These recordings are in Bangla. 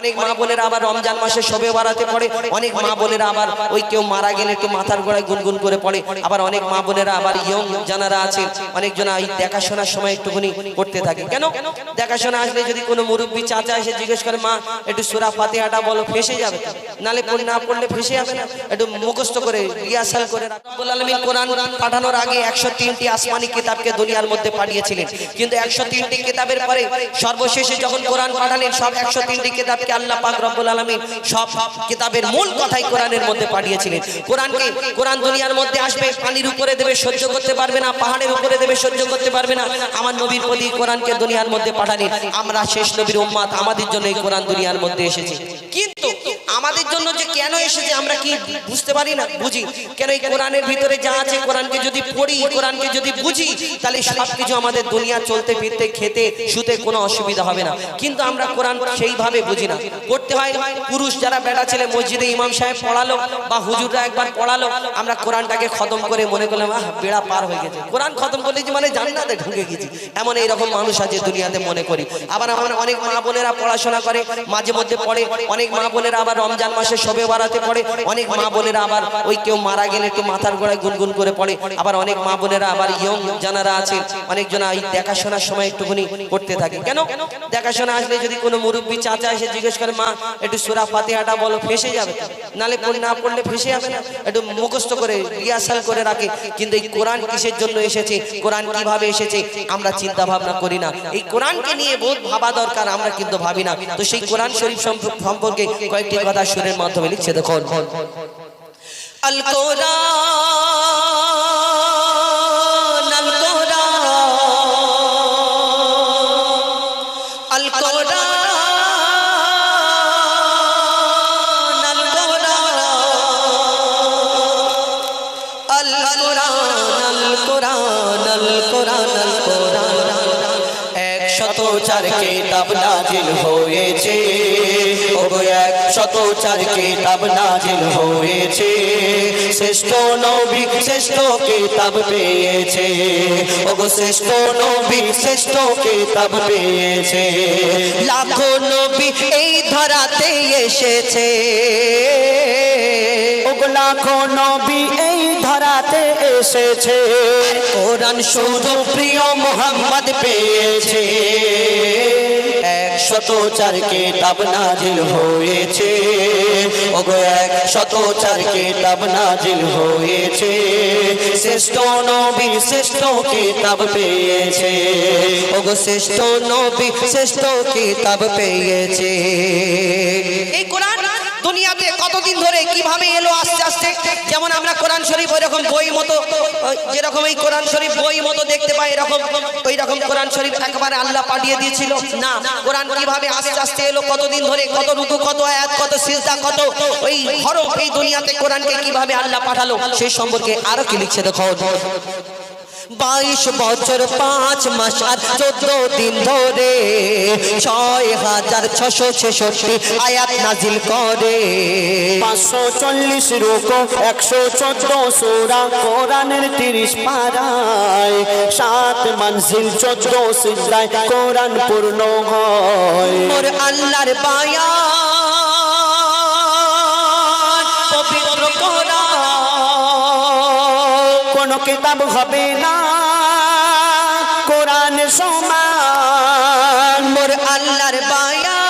অনেক মা বোনেরা আবার রমজান মাসে শবে বাড়াতে পড়ে, অনেক মা বোনেরা আবার ওই কেউ মারা গেলে একটু মাথার গোড়ায় গুনগুন করে পড়ে, আবার অনেক মা বোনেরা আবার ইয়ং জানারা আছে, অনেকজন এই দেখাশোনার সময় একটুখানি করতে থাকে। কেন? দেখাশোনা আসলে যদি কোনো মুরব্বী চাচা এসে জিজ্ঞেস করে, মা, একটু সুরা ফাতিহাটা বলো, ফেসে যাবে? নালে পড়ে না পড়লে ফেসে যাবে না। একটু মুখস্থ করে রিহার্সাল করে রব্বুল আলামিন কোরআন পাঠানোর আগে একশো তিনটি আসমানি কিতাবকে দুনিয়ার মধ্যে পাঠিয়েছিলেন। কিন্তু একশো তিনটি কিতাবের পরে সর্বশেষে যখন কোরআন পাঠালেন, সব একশো তিনটি কিতাবকে আল্লাহ পাক রব্বুল আলামিন সব কিতাবের মূল কথাই কোরআনের মধ্যে পাঠিয়েছিলেন। কোরআনকে, কোরআন দুনিয়ার মধ্যে আসবে, পানির উপরে দেবে, সহ্য করতে পারবে না, পাহাড়ের উপরে দেবে, সহ্য করতে পারবে না। আমার নবীর প্রতি কোরআনকে দুনিয়ার মধ্যে পাঠালেন। আমরা শেষ নবীর উম্মাদ, আমাদের জন্য এই কোরআন দুনিয়ার মধ্যে এসেছে। কিন্তু আমাদের জন্য যে কেন এসেছে আমরা কি বুঝতে পারি না? বুঝি। কেন এই কোরআনের ভিতরে যা আছে কোরআনকে যদি পড়ি, কোরআনকে যদি বুঝি, তাহলে সব কিছু আমাদের দুনিয়া চলতে, ফিরতে, খেতে, শুতে কোনো অসুবিধা হবে না। কিন্তু আমরা কোরআন সেইভাবে বুঝি না। পড়তে হয় পুরুষ যারা বেটা ছেলে মসজিদে ইমাম সাহেব পড়ালো বা হুজুররা একবার পড়ালো, আমরা কোরআনটাকে খতম করে মনে করলাম, আহ, বেড়া পার হয়ে গেছে। কোরআন খতম করলে যে মানে জান্নাতে ঢুকে গেছি। এমন এইরকম মানুষ আছে দুনিয়াতে মনে করি। আবার আমার অনেক মা বোনেরা পড়াশোনা করে, মাঝে মধ্যে পড়ে, অনেক মা বোনেরা আবার রমজান মাসে শবে বাড়াতে পড়ে, অনেক মা বোনেরা আবার ওই কেউ মারা গেলে একটু মাথার গোড়ায় গুনগুন করে পড়ে, আবার অনেক মা বোনেরা আবার ইয়ং জানারা আছে, অনেকজন এই দেখাশোনার সময় একটুখানি করতে থাকে। কেন? দেখাশোনা আসলে যদি কোনো মুরব্বী চাচা এসে জিজ্ঞেস করে, মা, একটু সুরা ফাতিহাটা বলো, ফেসে যাবে নালে না পড়লে ফেসে যাবে না, একটু মুখস্থ করে রিহার্সাল করে রাখে। কিন্তু এই কোরআন কিসের জন্য এসেছে? কোরআন কীভাবে এসেছে? আমরা চিন্তা ভাবনা করি না। এই কোরআনকে নিয়ে বহুত ভাবা দরকার, আমরা কিন্তু ভাবি না। তো সেই কোরআন শরীফ সম্প- সম্পর্কে কয়েকটি কথা সুরের মাধ্যমে লিখছে দেখুন। আল কোরআন আল কোরআন হয়েছে। ওগো একশত চার কিতাব নাজিল হয়েছে। শ্রেষ্ঠ নবী শ্রেষ্ঠ কিতাব পেয়েছে। ওগো শ্রেষ্ঠ নবী শ্রেষ্ঠ পেয়েছে। লাখো নবী এই ধরাতে এসেছে। লাখো নবী এই ধরাতে এসেছে। কোরআন শুধু প্রিয় মোহাম্মদ পেয়েছে। একশত চার কিতাব নাজিল হয়েছে। ওগো এক শত চার কিতাব নাজিল হয়েছে। শ্রেষ্ঠ নবী শ্রেষ্ঠ কিতাব পেয়েছে। ওগো শ্রেষ্ঠ নবী শ্রেষ্ঠ কিতাব পেয়েছে। এই কোরআন কতদিন ধরে কীভাবে এলো আস্তে আস্তে? যেমন আমরা কোরআন শরীফ ওই রকম বই মতো যেরকম এই কোরআন শরীফ বই মতো দেখতে পাই, এরকম ওই রকম কোরআন শরীফ একবারে আল্লাহ পাঠিয়ে দিয়েছিল। না, কোরআন কীভাবে আস্তে আস্তে এলো, কতদিন ধরে, কত রুকু, কত আয়াত, কত সিজদা, কত ওই হরফ এই দুনিয়াতে কোরআনকে কীভাবে আল্লাহ পাঠালো, সেই সম্পর্কে আরও কি লিখছে দেখো। বাইশ বছর পাঁচ মাস আর চোদ্দ দিন ধরে ছয় হাজার ছশো ছেষট্টি আয়াত নাজিল করে। পাঁচশো চল্লিশ রুকো একশো চোদ্দ সোরা কোরআনের তিরিশ পাড়ায় সাত মানসিল চোদ্দ সিদ্ধায় কোরআন পূর্ণ হয়। আল্লাহর বায়া কোন কিতাব হবে না। কোরআন সমান মোর আল্লাহর বায়া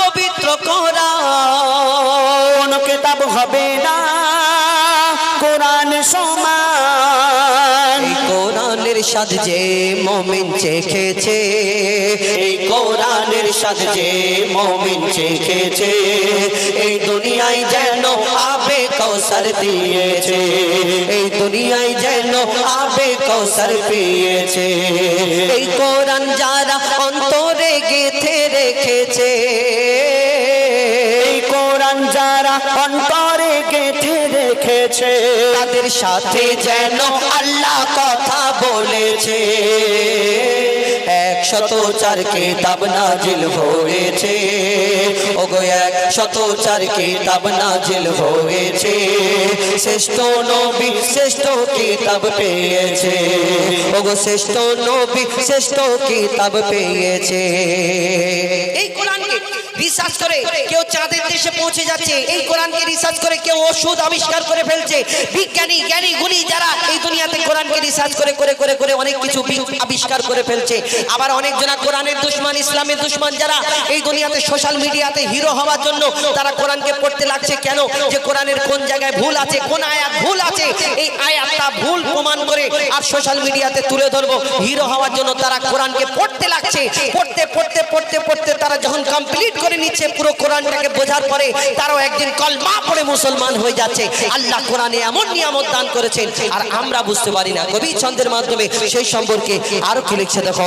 পবিত্র কোরআন কিতাব হবে সাথ যে মমিন চেখেছে, এই কোরআনের সাথে যে মমিন চেখেছে, এই দুনিয়ায় যেন আবে কৌসর দিয়েছে, এই দুনিয়ায় যেন আবে কৌসর পেয়েছে, এই কোরআন যারা অন্তরে গেথে রেখেছে যারা অন্তরে গেঁথে রেখেছে, তাদের সাথে যেন আল্লাহ কথা বলেছে। একশত চার কিতাব নাজিল হয়েছে, ওগো একশত চার কিতাব নাজিল হয়েছে। শ্রেষ্ঠ নবী শ্রেষ্ঠ কিতাব পেয়েছে, ওগো শ্রেষ্ঠ নবী শ্রেষ্ঠ কিতাব পেয়েছে। রিসার্চ করে, কেউ চাঁদের দেশে পৌঁছে যাচ্ছে, এই কোরআনকে রিসার্চ করে কেউ ওষুধ আবিষ্কার করে ফেলছে। বিজ্ঞানী জ্ঞানী গুণী যারা এই দুনিয়াতে কোরআনকে রিসার্চ করে করে করে করে অনেক কিছু আবিষ্কার করে ফেলছে। আবার অনেক জনা কোরআনের দুশ্মন, ইসলামের দুশ্মন যারা এই দুনিয়াতে সোশ্যাল মিডিয়াতে হিরো হওয়ার জন্য তারা কোরআনকে পড়তে লাগছে কেন? যে কোরআনের কোন জায়গায় ভুল আছে, কোন আয়াত ভুল আছে? এই আয়াতটা ভুল প্রমাণ করে আর সোশ্যাল মিডিয়াতে তুলে ধরবো। হিরো হওয়ার জন্য তারা কোরআনকে পড়তে লাগছে। পড়তে পড়তে পড়তে পড়তে তারা যখন কমপ্লিট করে নিচ্ছে পুরো কোরআনটাকে বোঝার পরে তারাও একদিন কলমা পড়ে মুসলমান হয়ে যাচ্ছে। আল্লাহ কোরআনে এমন নিয়ামত দান করেছেন, আর আমরা বুঝতে পারি না। কবি ছন্দের মাধ্যমে সেই সম্পর্কে আরও কি লিখছে দেখো।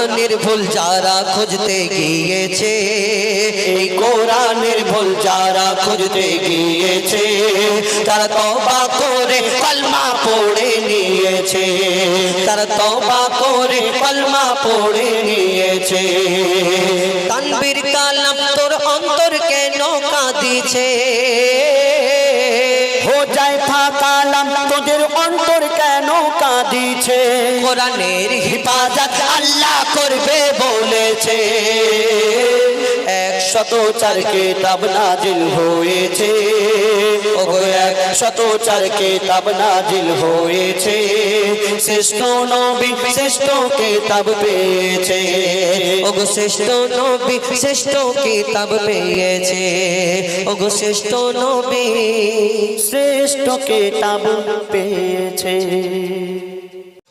কোরআনের ভুল যারা খুঁজতে গিয়েছে, এই কোরআনের ভুল যারা খুঁজতে গিয়েছে, তারা তবা করে কলমা পড়ে নিয়েছে, তারা তবা করে কলমা পড়ে নিয়েছে। তানবীর কালাম তোর অন্তর কেন কাঁদিছে? হো যায় ফাঁকালাম তোদের অন্তর কেন কাঁদিছে? কোরআনের হিফাজত আল্লাহ করবে বলেছে। একশত চার কেতাব নাজিল হয়েছে। ওগো একশত চার কেতাব নাজিল হয়েছে। শ্রেষ্ঠ নবী শ্রেষ্ঠ কেতাব পেয়েছে। ওগো শ্রেষ্ঠ নবী শ্রেষ্ঠ কিতাব পেয়েছে। ওগো শ্রেষ্ঠ নবী শ্রেষ্ঠ কেতাব পেয়েছে।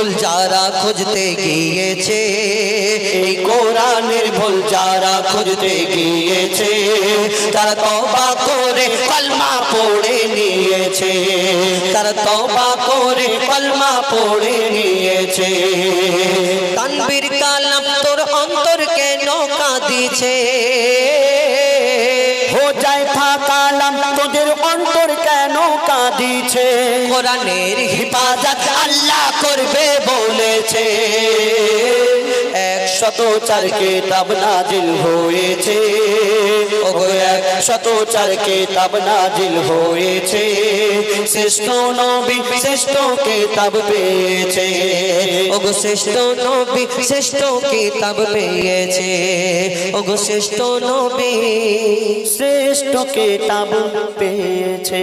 ভুল যারা খুঁজতে গিয়েছে, এই কোরআনের ভুল যারা খুঁজতে গিয়েছে, তারা তবা করে কলমা পড়ে নিয়েছে, তারা তবা করে কলমা পড়ে নিয়েছে। তানবীর কালাম তোর অন্তর কেন কাঁদিছে? হো থাকালাম? তোদের অন্তর কেন কাঁদিছে? কোরআনের হিফাজত আল্লাহ করবে বলেছে। একশত চার কেতাব নাজিল হয়েছে। ওগো একশত চার কেতাব নাজিল হয়েছে। শ্রেষ্ঠ নবী শ্রেষ্ঠ কেতাব পেয়েছে। ওগো শ্রেষ্ঠ নবী শ্রেষ্ঠ কিতাব পেয়েছে। ওগো শ্রেষ্ঠ নবী শ্রেষ্ঠ কেতাব পেয়েছে।